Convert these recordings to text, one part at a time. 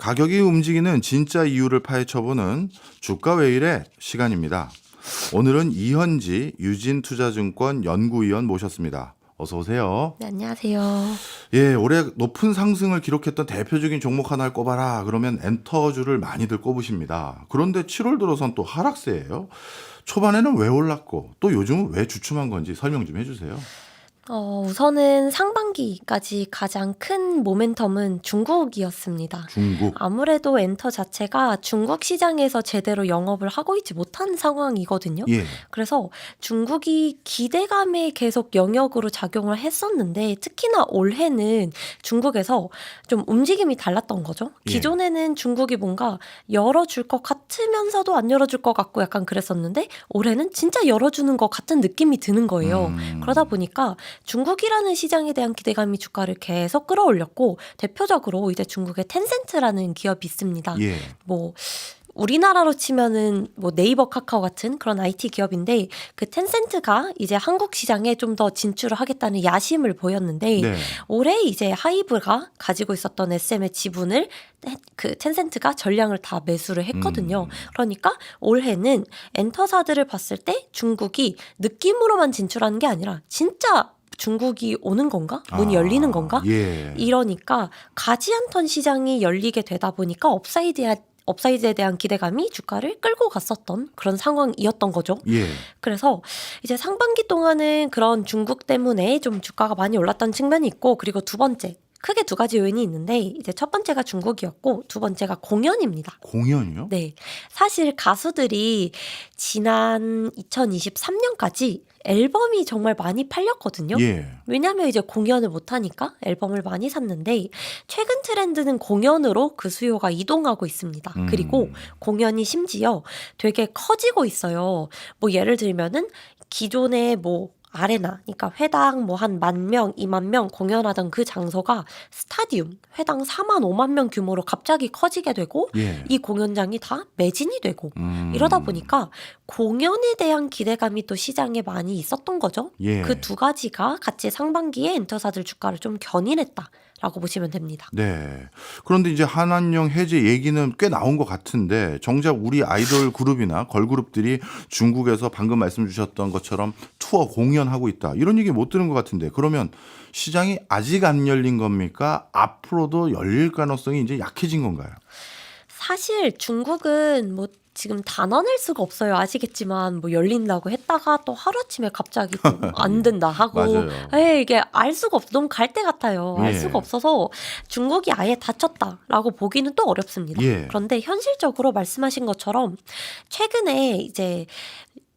가격이 움직이는 진짜 이유를 파헤쳐보는 주가 왜 이래 시간입니다. 오늘은 이현지 유진투자증권 연구위원 모셨습니다. 어서 오세요. 네, 안녕하세요. 예, 올해 높은 상승을 기록했던 대표적인 종목 하나를 꼽아라. 그러면 엔터주를 많이들 꼽으십니다. 그런데 7월 들어선 또 하락세예요. 초반에는 왜 올랐고 또 요즘은 왜 주춤한 건지 설명 좀 해주세요. 어, 우선은 상반기까지 가장 큰 모멘텀은 중국이었습니다. 중국. 아무래도 엔터 자체가 중국 시장에서 제대로 영업을 하고 있지 못한 상황이거든요. 예. 그래서 중국이 기대감에 계속 영역으로 작용을 했었는데 특히나 올해는 중국에서 좀 움직임이 달랐던 거죠. 예. 기존에는 중국이 뭔가 열어줄 것 같으면서도 안 열어줄 것 같고 약간 그랬었는데 올해는 진짜 열어주는 것 같은 느낌이 드는 거예요. 음. 그러다 보니까 중국이라는 시장에 대한 기대감이 주가를 계속 끌어올렸고 대표적으로 이제 중국의 텐센트라는 기업이 있습니다. 예. 뭐 우리나라로 치면은 뭐 네이버 카카오 같은 그런 IT 기업인데 그 텐센트가 이제 한국 시장에 좀 더 진출을 하겠다는 야심을 보였는데 네. 올해 이제 하이브가 가지고 있었던 SM의 지분을 텐- 그 텐센트가 전량을 다 매수를 했거든요. 음. 그러니까 올해는 엔터사들을 봤을 때 중국이 느낌으로만 진출하는 게 아니라 진짜 중국이 오는 건가? 문이 아, 열리는 건가? 예. 이러니까 가지 않던 시장이 열리게 되다 보니까 업사이드에 업사이드에 대한 기대감이 주가를 끌고 갔었던 그런 상황이었던 거죠. 예. 그래서 이제 상반기 동안은 그런 중국 때문에 좀 주가가 많이 올랐던 측면이 있고 그리고 두 번째 크게 두 가지 요인이 있는데 이제 첫 번째가 중국이었고 두 번째가 공연입니다. 공연이요? 네. 사실 가수들이 지난 2023년까지 앨범이 정말 많이 팔렸거든요. 예. 왜냐면 이제 공연을 못하니까 앨범을 많이 샀는데 최근 트렌드는 공연으로 그 수요가 이동하고 있습니다. 음. 그리고 공연이 심지어 되게 커지고 있어요. 뭐 예를 들면은 기존의 뭐 아레나, 그러니까 회당 뭐 한 만 명, 이만 명 공연하던 그 장소가 스타디움, 회당 4만, 5만 명 규모로 갑자기 커지게 되고 예. 이 공연장이 다 매진이 되고 음. 이러다 보니까 공연에 대한 기대감이 또 시장에 많이 있었던 거죠. 예. 그두 가지가 같이 상반기에 엔터사들 주가를 좀 견인했다 라고 보시면 됩니다. 네. 그런데 이제 한한령 해제 얘기는 꽤 나온 것 같은데 정작 우리 아이돌 그룹이나 걸그룹들이 중국에서 방금 말씀 주셨던 것처럼 투어 공연하고 있다. 이런 얘기 못 들은 것 같은데 그러면 시장이 아직 안 열린 겁니까? 앞으로도 열릴 가능성이 이제 약해진 건가요? 사실 중국은 뭐 지금 단언할 수가 없어요. 아시겠지만 뭐 열린다고 했다가 또 하루아침에 갑자기 또 안 된다 하고 맞아요. 에 이게 알 수가 없어. 너무 갈데 같아요. 알 예. 수가 없어서 중국이 아예 닫혔다라고 보기는 또 어렵습니다. 예. 그런데 현실적으로 말씀하신 것처럼 최근에 이제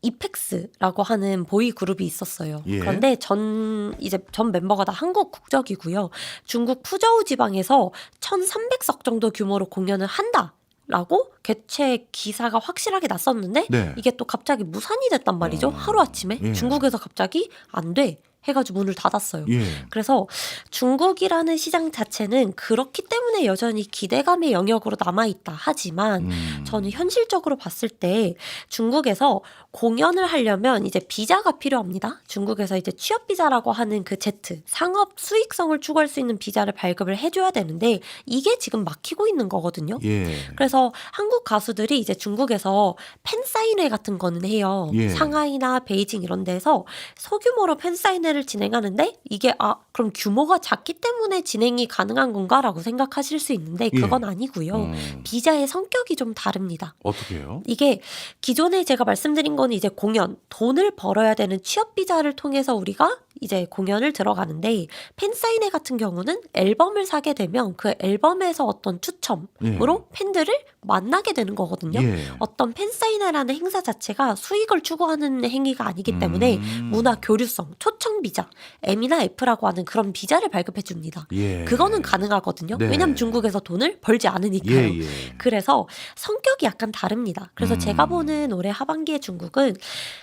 이펙스라고 하는 보이 그룹이 있었어요. 예. 그런데 전 이제 전 멤버가 다 한국 국적이고요. 중국 푸저우 지방에서 1,300석 정도 규모로 공연을 한다. 라고 개최 기사가 확실하게 났었는데 네. 이게 또 갑자기 무산이 됐단 말이죠. 어. 하루아침에 예. 중국에서 갑자기 안 돼. 해가지고 문을 닫았어요. 예. 그래서 중국이라는 시장 자체는 그렇기 때문에 여전히 기대감의 영역으로 남아있다 하지만 음. 저는 현실적으로 봤을 때 중국에서 공연을 하려면 이제 비자가 필요합니다. 중국에서 이제 취업 비자라고 하는 그 Z 상업 수익성을 추구할 수 있는 비자를 발급을 해줘야 되는데 이게 지금 막히고 있는 거거든요. 예. 그래서 한국 가수들이 이제 중국에서 팬 사인회 같은 거는 해요. 예. 상하이나 베이징 이런 데서 소규모로 팬 사인회를 진행하는데 이게 아 그럼 규모가 작기 때문에 진행이 가능한 건가라고 생각하실 수 있는데 예. 그건 아니고요. 어. 비자의 성격이 좀 다릅니다. 어떻게 해요? 이게 기존에 제가 말씀드린 거는 이제 공연, 돈을 벌어야 되는 취업 비자를 통해서 우리가 이제 공연을 들어가는데 팬사인회 같은 경우는 앨범을 사게 되면 그 앨범에서 어떤 추첨으로 팬들을 만나게 되는 거거든요. 예. 어떤 팬사인회라는 행사 자체가 수익을 추구하는 행위가 아니기 때문에 음. 문화 교류성, 초청 비자, M이나 F라고 하는 그런 비자를 발급해 줍니다. 예. 그거는 가능하거든요. 네. 왜냐하면 중국에서 돈을 벌지 않으니까요. 예, 예. 그래서 성격이 약간 다릅니다. 그래서 음. 제가 보는 올해 하반기의 중국 은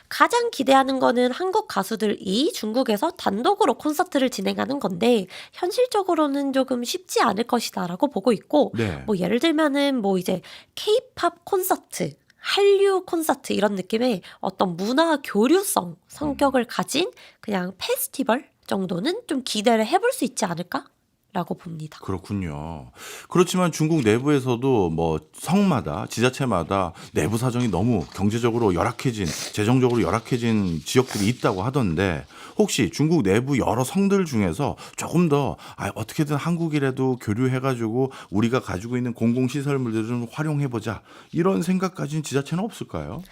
가장 기대하는 거는 한국 가수들이 중국에서 단독으로 콘서트를 진행하는 건데 현실적으로는 조금 쉽지 않을 것이다라고 보고 있고 네. 뭐 예를 들면은 뭐 이제 케이팝 콘서트 한류 콘서트 이런 느낌의 어떤 문화 교류성 성격을 가진 그냥 페스티벌 정도는 좀 기대를 해볼 수 있지 않을까? 라고 봅니다. 그렇군요. 그렇지만 중국 내부에서도 뭐 성마다 지자체마다 내부 사정이 너무 경제적으로 열악해진 재정적으로 열악해진 지역들이 있다고 하던데 혹시 중국 내부 여러 성들 중에서 조금 더 아, 어떻게든 한국이라도 교류해가지고 우리가 가지고 있는 공공시설물들을 좀 활용해보자 이런 생각 가진 지자체는 없을까요?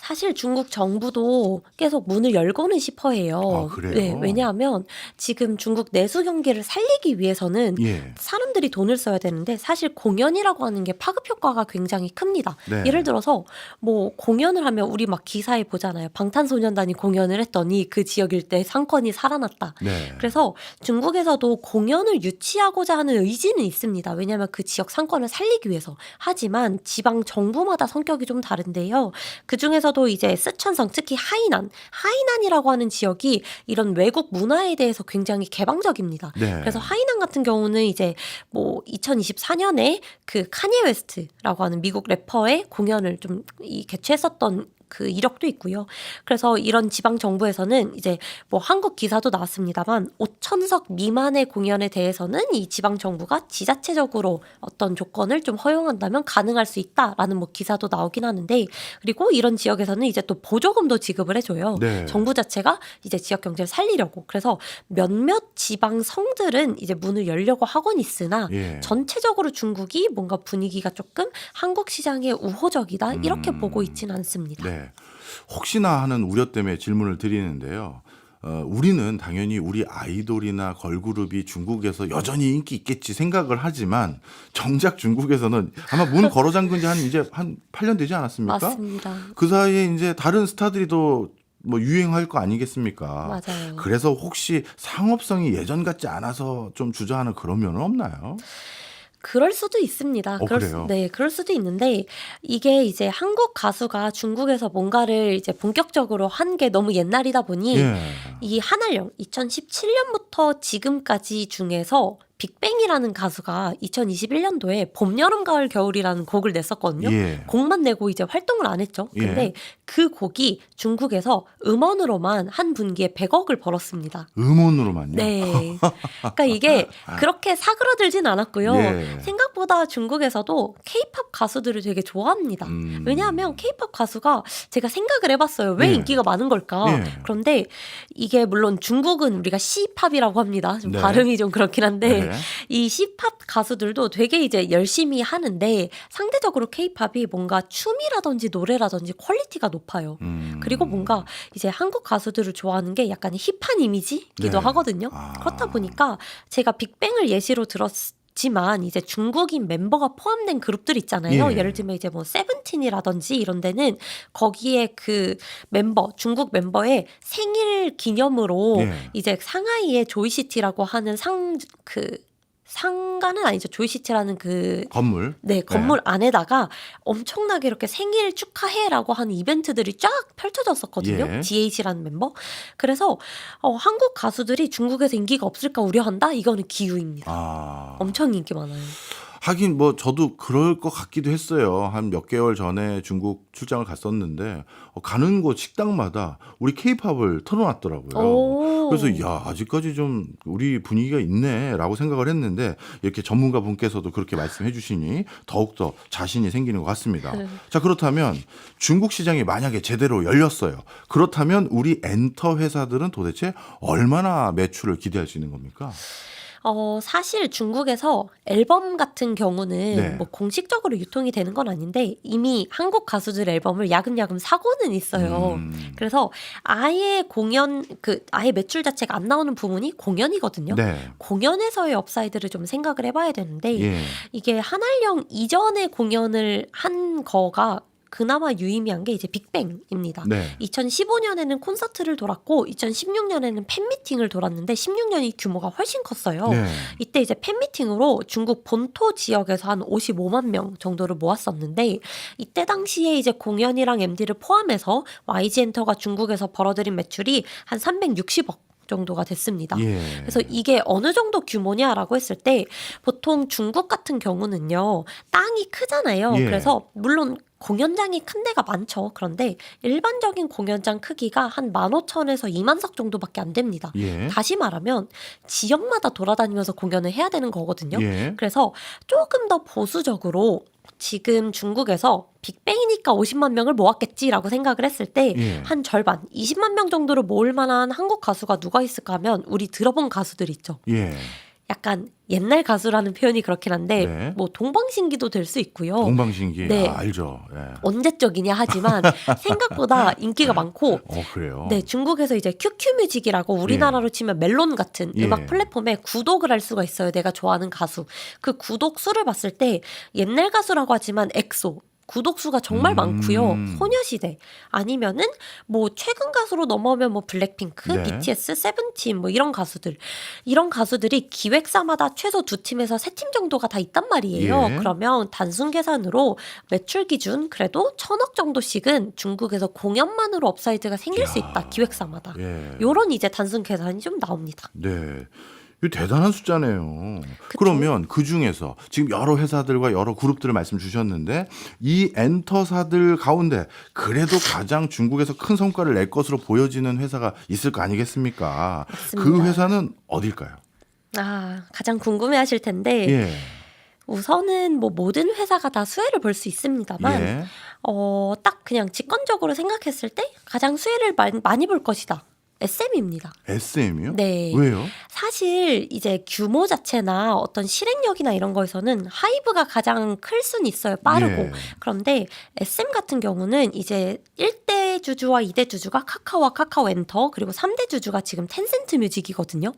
사실 중국 정부도 계속 문을 열고는 싶어 해요. 아, 그래요? 네, 왜냐하면 지금 중국 내수 경기를 살리기 위해서는 예. 사람들이 돈을 써야 되는데 사실 공연이라고 하는 게 파급 효과가 굉장히 큽니다. 네. 예를 들어서 뭐 공연을 하면 우리 막 기사에 보잖아요. 방탄소년단이 공연을 했더니 그 지역 일대 상권이 살아났다. 네. 그래서 중국에서도 공연을 유치하고자 하는 의지는 있습니다. 왜냐하면 그 지역 상권을 살리기 위해서. 하지만 지방 정부마다 성격이 좀 다른데요. 그 중에서 도 이제 쓰촨성 특히 하이난, 하이난이라고 하는 지역이 이런 외국 문화에 대해서 굉장히 개방적입니다. 네. 그래서 하이난 같은 경우는 이제 뭐 2024년에 그 카니에 웨스트라고 하는 미국 래퍼의 공연을 좀 이 개최했었던 그 이력도 있고요. 그래서 이런 지방 정부에서는 이제 뭐 한국 기사도 나왔습니다만 5천석 미만의 공연에 대해서는 이 지방 정부가 지자체적으로 어떤 조건을 좀 허용한다면 가능할 수 있다라는 뭐 기사도 나오긴 하는데 그리고 이런 지역에서는 이제 또 보조금도 지급을 해줘요. 네. 정부 자체가 이제 지역 경제를 살리려고 그래서 몇몇 지방 성들은 이제 문을 열려고 하곤 있으나 예. 전체적으로 중국이 뭔가 분위기가 조금 한국 시장에 우호적이다 이렇게 음. 보고 있지는 않습니다. 네. 혹시나 하는 우려 때문에 질문을 드리는데요. 어, 우리는 당연히 우리 아이돌이나 걸그룹이 중국에서 여전히 인기 있겠지 생각을 하지만 정작 중국에서는 아마 문 걸어 잠근 지한 이제 한 8년 되지 않았습니까? 맞습니다. 그 사이에 이제 다른 스타들이 또뭐 유행할 거 아니겠습니까? 맞아요. 그래서 혹시 상업성이 예전 같지 않아서 좀 주저하는 그런 면은 없나요? 그럴 수도 있습니다. 어, 그럴 그래요? 수, 네, 그럴 수도 있는데 이게 이제 한국 가수가 중국에서 뭔가를 이제 본격적으로 한 게 너무 옛날이다 보니 예. 이 한알령 2017년부터 지금까지 중에서 빅뱅이라는 가수가 2021년도에 봄, 여름, 가을, 겨울이라는 곡을 냈었거든요. 예. 곡만 내고 이제 활동을 안 했죠. 근데 예. 그 곡이 중국에서 음원으로만 한 분기에 100억을 벌었습니다. 음원으로만요. 네. 그러니까 이게 그렇게 사그러들진 않았고요. 예. 생각보다 중국에서도 케이팝 가수들을 되게 좋아합니다. 음. 왜냐하면 케이팝 가수가 제가 생각을 해봤어요. 왜 예. 인기가 많은 걸까? 예. 그런데 이게 물론 중국은 우리가 C팝이라고 합니다. 좀 네. 발음이 좀 그렇긴 한데 네. 이 C팝 가수들도 되게 이제 열심히 하는데 상대적으로 K팝이 뭔가 춤이라든지 노래라든지 퀄리티가 높아요. 음. 그리고 뭔가 이제 한국 가수들을 좋아하는 게 약간 힙한 이미지기도 네. 하거든요. 아. 그렇다 보니까 제가 빅뱅을 예시로 들었. 지만 이제 중국인 멤버가 포함된 그룹들 있잖아요. 예. 예. 를 들면 이제 뭐 세븐틴이라든지 이런 데는 거기에 그 멤버 중국 멤버의 생일 기념으로 예. 이제 상하이의 조이시티라고 하는 상 그 상가는 아니죠. 조이시티라는 그 건물. 네, 건물 안에다가 엄청나게 이렇게 생일 축하해라고 하는 이벤트들이 쫙 펼쳐졌었거든요. 예. DH라는 멤버. 그래서 어, 한국 가수들이 중국에서 인기가 없을까 우려한다? 이거는 기우입니다. 아. 엄청 인기 많아요. 하긴 뭐 저도 그럴 것 같기도 했어요. 한 몇 개월 전에 중국 출장을 갔었는데 어, 가는 곳 식당마다 우리 케이팝을 틀어 놨더라고요. 오. 그래서 야 아직까지 좀 우리 분위기가 있네라고 생각을 했는데 이렇게 전문가 분께서도 그렇게 말씀해 주시니 더욱더 자신이 생기는 것 같습니다. 네. 자 그렇다면 중국 시장이 만약에 제대로 열렸어요. 그렇다면 우리 엔터 회사들은 도대체 얼마나 매출을 기대할 수 있는 겁니까? 어, 사실 중국에서 앨범 같은 경우는 네. 뭐 공식적으로 유통이 되는 건 아닌데 이미 한국 가수들 앨범을 야금야금 사고는 있어요. 음. 그래서 아예 공연 그 아예 매출 자체가 안 나오는 부분이 공연이거든요. 네. 공연에서의 업사이드를 좀 생각을 해봐야 되는데 예. 이게 한알령 이전에 공연을 한 거가 그나마 유의미한 게 이제 빅뱅입니다. 네. 2015년에는 콘서트를 돌았고 2016년에는 팬미팅을 돌았는데 16년이 규모가 훨씬 컸어요. 네. 이때 이제 팬미팅으로 중국 본토 지역에서 한 55만 명 정도를 모았었는데 이때 당시에 이제 공연이랑 MD를 포함해서 YG 엔터가 중국에서 벌어들인 매출이 한 360억 정도가 됐습니다. 예. 그래서 이게 어느 정도 규모냐라고 했을 때 보통 중국 같은 경우는요 땅이 크잖아요. 예. 그래서 물론 공연장이 큰 데가 많죠. 그런데 일반적인 공연장 크기가 한 15,000에서 2만 석 정도밖에 안 됩니다. 예. 다시 말하면 지역마다 돌아다니면서 공연을 해야 되는 거거든요. 예. 그래서 조금 더 보수적으로 지금 중국에서 빅뱅이니까 50만 명을 모았겠지라고 생각을 했을 때 예. 한 절반, 20만 명 정도를 모을 만한 한국 가수가 누가 있을까 하면 우리 들어본 가수들 있죠. 예. 약간 옛날 가수라는 표현이 그렇긴 한데 네. 뭐 동방신기도 될 수 있고요. 동방신기 네. 아, 알죠. 예. 언제적이냐 하지만 생각보다 인기가 많고 어 그래요. 네, 중국에서 이제 큐큐뮤직이라고 우리나라로 치면 멜론 같은 예. 음악 플랫폼에 구독을 할 수가 있어요. 내가 좋아하는 가수. 그 구독 수를 봤을 때 옛날 가수라고 하지만 엑소 구독 수가 정말 음. 많고요. 소녀시대 아니면은 뭐 최근 가수로 넘어오면 뭐 블랙핑크, 네. BTS, 세븐틴 뭐 이런 가수들 이런 가수들이 기획사마다 최소 두 팀에서 세 팀 정도가 다 있단 말이에요. 예. 그러면 단순 계산으로 매출 기준 그래도 천억 정도씩은 중국에서 공연만으로 업사이드가 생길 수 있다. 기획사마다. 예. 요런 이제 단순 계산이 좀 나옵니다. 네. 이거 대단한 숫자네요. 그쵸. 그러면 그 중에서 지금 여러 회사들과 여러 그룹들을 말씀 주셨는데 이 엔터사들 가운데 그래도 가장 중국에서 큰 성과를 낼 것으로 보여지는 회사가 있을 거 아니겠습니까? 그 맞습니다. 회사는 어딜까요? 아, 가장 궁금해 하실 텐데 예. 우선은 뭐 모든 회사가 다 수혜를 볼 수 있습니다만 예. 어, 딱 그냥 직관적으로 생각했을 때 가장 수혜를 마- 많이 볼 것이다. SM입니다. SM이요? 네. 왜요? 사실 이제 규모 자체나 어떤 실행력이나 이런 거에서는 하이브가 가장 클 수는 있어요. 빠르고. 예. 그런데 SM 같은 경우는 이제 1대 주주와 2대 주주가 카카오와 카카오 엔터 그리고 3대 주주가 지금 텐센트 뮤직이거든요.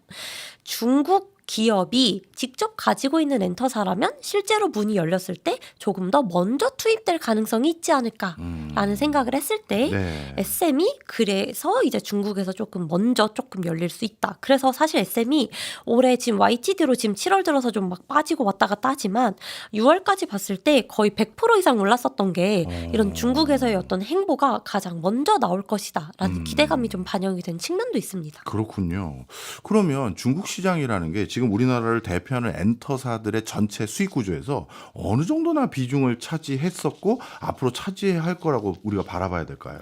중국 기업이 직접 가지고 있는 엔터사라면 실제로 문이 열렸을 때 조금 더 먼저 투입될 가능성이 있지 않을까 라는 음. 생각을 했을 때 네. SM이 그래서 이제 중국에서 조금 먼저 조금 열릴 수 있다. 그래서 사실 SM이 올해 지금 YTD로 지금 7월 들어서 좀 막 빠지고 왔다 갔다 하지만 6월까지 봤을 때 거의 100% 이상 올랐었던 게 어. 이런 중국에서의 어떤 행보가 가장 먼저 나올 것이다라는 음. 기대감이 좀 반영이 된 측면도 있습니다. 그렇군요. 그러면 중국 시장이라는 게 지금 우리나라를 대표하는 엔터사들의 전체 수익 구조에서 어느 정도나 비중을 차지했었고 앞으로 차지해야 할 거라고 우리가 바라봐야 될까요?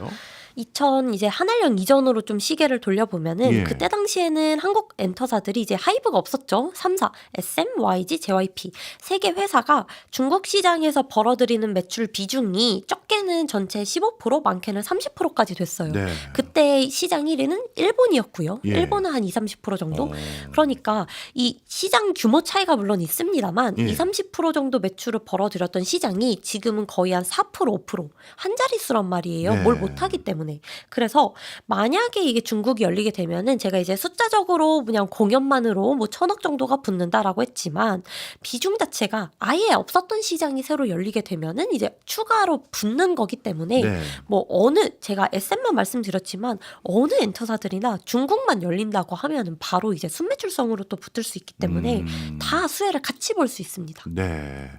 2000 이제 한알령 이전으로 좀 시계를 돌려보면은 예. 그때 당시에는 한국 엔터사들이 이제 하이브가 없었죠. 3사 SM, YG, JYP 세 개 회사가 중국 시장에서 벌어들이는 매출 비중이 적게는 전체 15% 많게는 30%까지 됐어요. 네. 그때 시장 1위는 일본이었고요. 예. 일본은 한 2, 30% 정도. 어. 그러니까 이 시장 규모 차이가 물론 있습니다만 예. 2, 30% 정도 매출을 벌어들였던 시장이 지금은 거의 한 4%, 5%한 자릿수란 말이에요. 네. 뭘 못하기 때문에. 그래서 만약에 이게 중국이 열리게 되면은 제가 이제 숫자적으로 그냥 공연만으로 뭐 천억 정도가 붙는다라고 했지만 비중 자체가 아예 없었던 시장이 새로 열리게 되면은 이제 추가로 붙는 거기 때문에 네. 뭐 어느 제가 SM만 말씀드렸지만 어느 엔터사들이나 중국만 열린다고 하면은 바로 이제 순매출성으로 또 붙을 수 있기 때문에 음. 다 수혜를 같이 볼 수 있습니다. 네.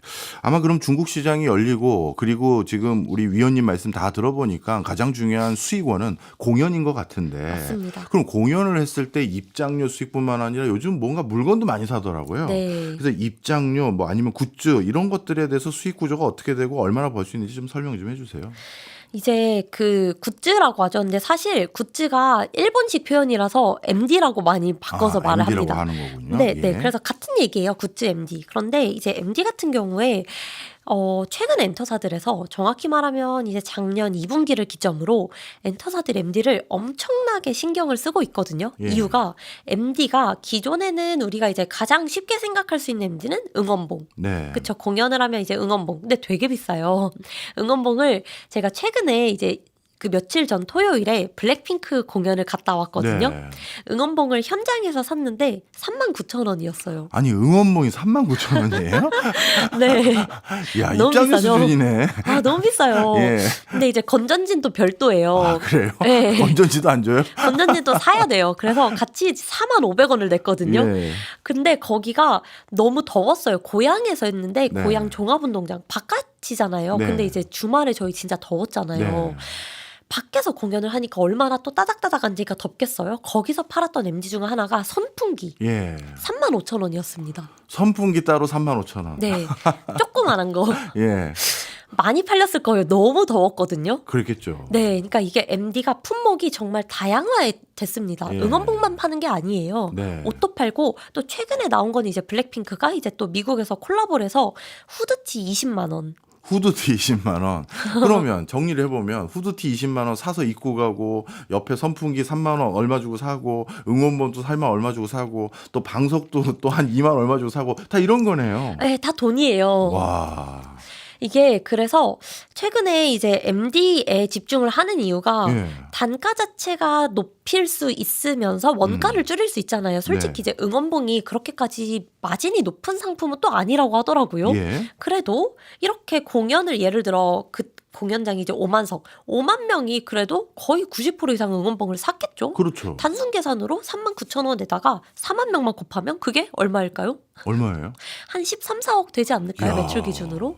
아마 그럼 중국 시장이 열리고 그리고 지금 우리 위원님 말씀 다 들어보니까 가장 중요한 수익원은 공연인 것 같은데. 맞습니다. 그럼 공연을 했을 때 입장료 수익뿐만 아니라 요즘 뭔가 물건도 많이 사더라고요. 네. 그래서 입장료 뭐 아니면 굿즈 이런 것들에 대해서 수익 구조가 어떻게 되고 얼마나 벌 수 있는지 좀 설명 좀 해주세요. 이제 그 굿즈라고 하죠. 근데 사실 굿즈가 일본식 표현이라서 MD라고 많이 바꿔서 아, 말을 MD라고 합니다. 하는 거군요. 네, 예. 네. 그래서 같은 얘기예요. 굿즈 MD. 그런데 이제 MD 같은 경우에 어, 최근 엔터사들에서 정확히 말하면 이제 작년 2분기를 기점으로 엔터사들 MD를 엄청나게 신경을 쓰고 있거든요. 예. 이유가 MD가 기존에는 우리가 이제 가장 쉽게 생각할 수 있는 MD는 응원봉. 네. 그쵸. 공연을 하면 이제 응원봉. 근데 되게 비싸요. 응원봉을 제가 최근에 이제 그 며칠 전 토요일에 블랙핑크 공연을 갔다 왔거든요. 네. 응원봉을 현장에서 샀는데 39,000원이었어요. 아니 응원봉이 3만 9천 원이에요? 네. 야 너무 입장료 비싸죠? 수준이네. 아, 너무 비싸요. 예. 근데 이제 건전진도 별도예요. 아 그래요? 네. 건전지도 안 줘요? 건전진도 사야 돼요. 그래서 같이 4,500원을 냈거든요. 예. 근데 거기가 너무 더웠어요. 고향에서 했는데 네. 고향 종합운동장 바깥이잖아요. 네. 근데 이제 주말에 저희 진짜 더웠잖아요. 네. 밖에서 공연을 하니까 얼마나 또 따닥따닥 앉으니까 덥겠어요. 거기서 팔았던 MG 중 하나가 선풍기. 예. 35,000원이었습니다. 선풍기 따로 3만 5천 원. 네. 조그만한 거. 예. 많이 팔렸을 거예요. 너무 더웠거든요. 그랬겠죠. 네, 그러니까 이게 MD가 품목이 정말 다양화됐습니다. 예. 응원봉만 파는 게 아니에요. 네. 옷도 팔고 또 최근에 나온 건 이제 블랙핑크가 이제 또 미국에서 콜라보를 해서 후드티 20만 원. 후드티 20만 원. 그러면 정리를 해보면 후드티 20만 원 사서 입고 가고 옆에 선풍기 3만 원 얼마 주고 사고 응원봉도 3만 얼마 주고 사고 또 방석도 또 한 2만 얼마 주고 사고 다 이런 거네요. 네, 다 돈이에요. 와. 이게 그래서 최근에 이제 MD에 집중을 하는 이유가 예. 단가 자체가 높일 수 있으면서 원가를 줄일 수 있잖아요. 솔직히 음. 네. 이제 응원봉이 그렇게까지 마진이 높은 상품은 또 아니라고 하더라고요. 예. 그래도 이렇게 공연을 예를 들어 그 공연장이 이제 5만 석, 5만 명이 그래도 거의 90% 이상 응원봉을 샀겠죠. 그렇죠. 단순 계산으로 3만 9천 원에다가 4만 명만 곱하면 그게 얼마일까요? 얼마예요? 한 13, 4억 되지 않을까요? 이야. 매출 기준으로?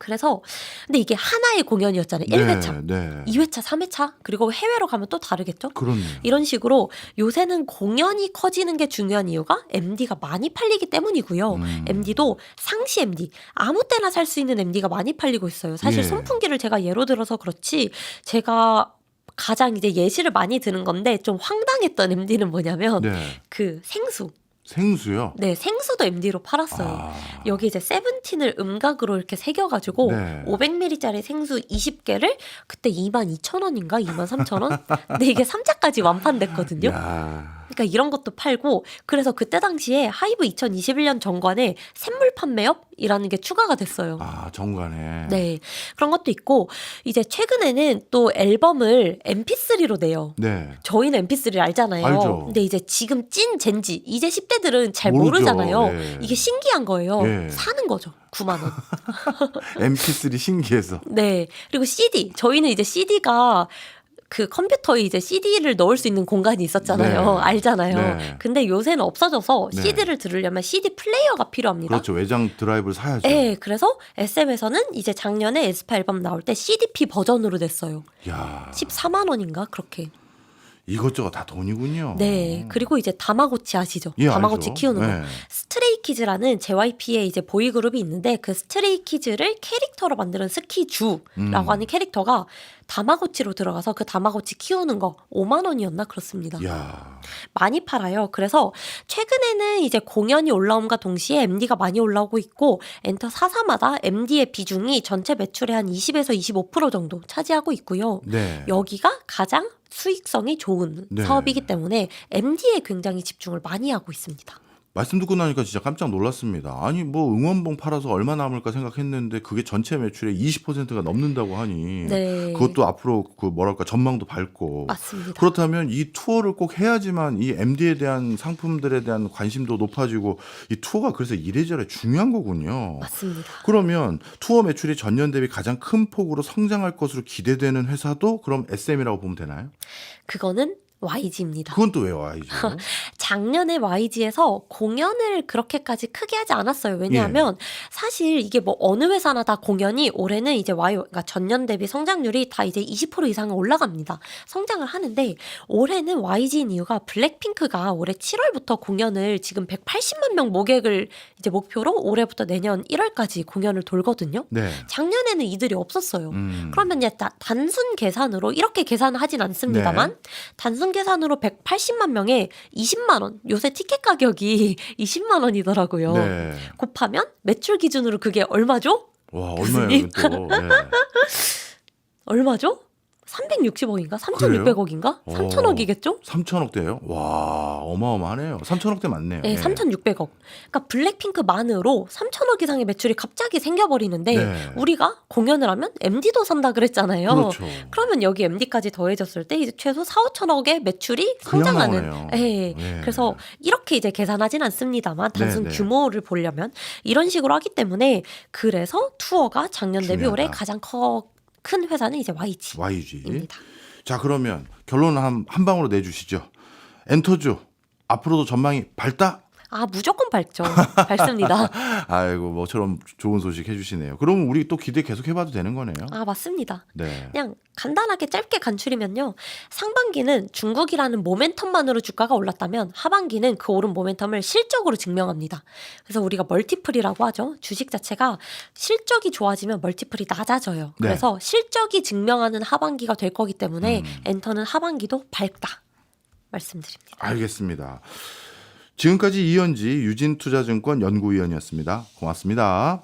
그래서 근데 이게 하나의 공연이었잖아요. 1회차, 네. 네. 2회차, 3회차 그리고 해외로 가면 또 다르겠죠? 그렇네요. 이런 식으로 요새는 공연이 커지는 게 중요한 이유가 MD가 많이 팔리기 때문이고요. 음. MD도 상시 MD 아무 때나 살 수 있는 MD가 많이 팔리고 있어요. 사실 예. 선풍기를 제가 예로 들어서 그렇지 제가 가장 이제 예시를 많이 드는 건데 좀 황당했던 MD는 뭐냐면 네. 그 생수. 생수요. 네, 생수도 MD로 팔았어요. 아. 여기 이제 세븐틴을 음각으로 이렇게 새겨가지고 네. 500ml짜리 생수 20개를 그때 2만 2천 원인가 2만 3천 원? 근데 이게 3차까지 완판됐거든요. 야. 그러니까 이런 것도 팔고 그래서 그때 당시에 하이브 2021년 정관에 샘물 판매업이라는 게 추가가 됐어요. 아, 정관에. 네. 그런 것도 있고 이제 최근에는 또 앨범을 MP3로 내요. 네. 저희는 MP3를 알잖아요. 알죠. 근데 이제 지금 찐 젠지 이제 10대들은 잘 모르죠. 모르잖아요. 예. 이게 신기한 거예요. 예. 사는 거죠. 9만 원. MP3 신기해서. 네. 그리고 CD. 저희는 이제 CD가 그 컴퓨터에 이제 CD를 넣을 수 있는 공간이 있었잖아요. 네. 알잖아요. 네. 근데 요새는 없어져서 네. CD를 들으려면 CD 플레이어가 필요합니다. 그렇죠. 외장 드라이브를 사야죠. 네, 그래서 SM에서는 이제 작년에 에스파 앨범 나올 때 CDP 버전으로 냈어요. 야. 14만 원인가 그렇게. 이것저것 다 돈이군요. 네, 그리고 이제 다마고치 아시죠? 예, 다마고치 알죠. 키우는 거. 네. 스트레이키즈라는 JYP의 이제 보이 그룹이 있는데 그 스트레이키즈를 캐릭터로 만드는 스키주라고 음. 하는 캐릭터가 다마고치로 들어가서 그 다마고치 키우는 거 5만 원이었나 그렇습니다. 야. 많이 팔아요. 그래서 최근에는 이제 공연이 올라옴과 동시에 MD가 많이 올라오고 있고 엔터 4사마다 MD의 비중이 전체 매출의 한 20에서 25% 정도 차지하고 있고요. 네. 여기가 가장 수익성이 좋은 네. 사업이기 때문에 MD에 굉장히 집중을 많이 하고 있습니다. 말씀 듣고 나니까 진짜 깜짝 놀랐습니다. 아니 뭐 응원봉 팔아서 얼마 남을까 생각했는데 그게 전체 매출의 20%가 넘는다고 하니 네. 그것도 앞으로 그 뭐랄까 전망도 밝고 맞습니다. 그렇다면 이 투어를 꼭 해야지만 이 MD에 대한 상품들에 대한 관심도 높아지고 이 투어가 그래서 이래저래 중요한 거군요. 맞습니다. 그러면 투어 매출이 전년 대비 가장 큰 폭으로 성장할 것으로 기대되는 회사도 그럼 SM이라고 보면 되나요? 그거는 YG입니다. 그건 또왜 와야죠? 작년에 YG에서 공연을 그렇게까지 크게 하지 않았어요. 왜냐하면 예. 사실 이게 뭐 어느 회사나 다 공연이 올해는 이제 Y 그러니까 전년 대비 성장률이 다 이제 20% 이상은 올라갑니다. 성장을 하는데 올해는 YG인 이유가 블랙핑크가 올해 7월부터 공연을 지금 180만 명 모객을 이제 목표로 올해부터 내년 1월까지 공연을 돌거든요. 네. 작년에는 이들이 없었어요. 음. 그러면 이제 다- 단순 계산으로 이렇게 계산을 하진 않습니다만 네. 단순 계산으로 180만 명에 20만 원 요새 티켓 가격이 20만 원이더라고요. 네. 곱하면 매출 기준으로 그게 얼마죠? 와? 얼마예요 또? 네. 얼마죠? 360억인가? 그래요? 3,600억인가? 어. 3,000억이겠죠? 3천억대요? 와 어마어마하네요. 3천억대 맞네요. 네, 3,600억. 그러니까 블랙핑크만으로 3,000억 이상의 매출이 갑자기 생겨버리는데 네. 우리가 공연을 하면 MD도 산다 그랬잖아요. 그렇죠. 그러면 여기 MD까지 더해졌을 때 이제 최소 4, 5천억의 매출이 그냥 성장하는. 나오네요. 예. 예. 그래서 이렇게 이제 계산하진 않습니다만 단순 네, 네. 규모를 보려면 이런 식으로 하기 때문에 그래서 투어가 작년 대비 중요하다. 올해 가장 커, 큰 회사는 이제 YG입니다. YG. 자 그러면 결론 한, 한 방으로 내주시죠. 엔터주 앞으로도 전망이 밝다? 아 무조건 밝죠. 밝습니다. 아이고 뭐처럼 좋은 소식 해주시네요. 그럼 우리 또 기대 계속 해봐도 되는 거네요. 아 맞습니다. 네. 그냥 간단하게 짧게 간추리면요. 상반기는 중국이라는 모멘텀만으로 주가가 올랐다면 하반기는 그 오른 모멘텀을 실적으로 증명합니다. 그래서 우리가 멀티플이라고 하죠. 주식 자체가 실적이 좋아지면 멀티플이 낮아져요. 네. 그래서 실적이 증명하는 하반기가 될 거기 때문에 음. 엔터는 하반기도 밝다. 말씀드립니다. 알겠습니다. 지금까지 이현지 유진투자증권 연구위원이었습니다. 고맙습니다.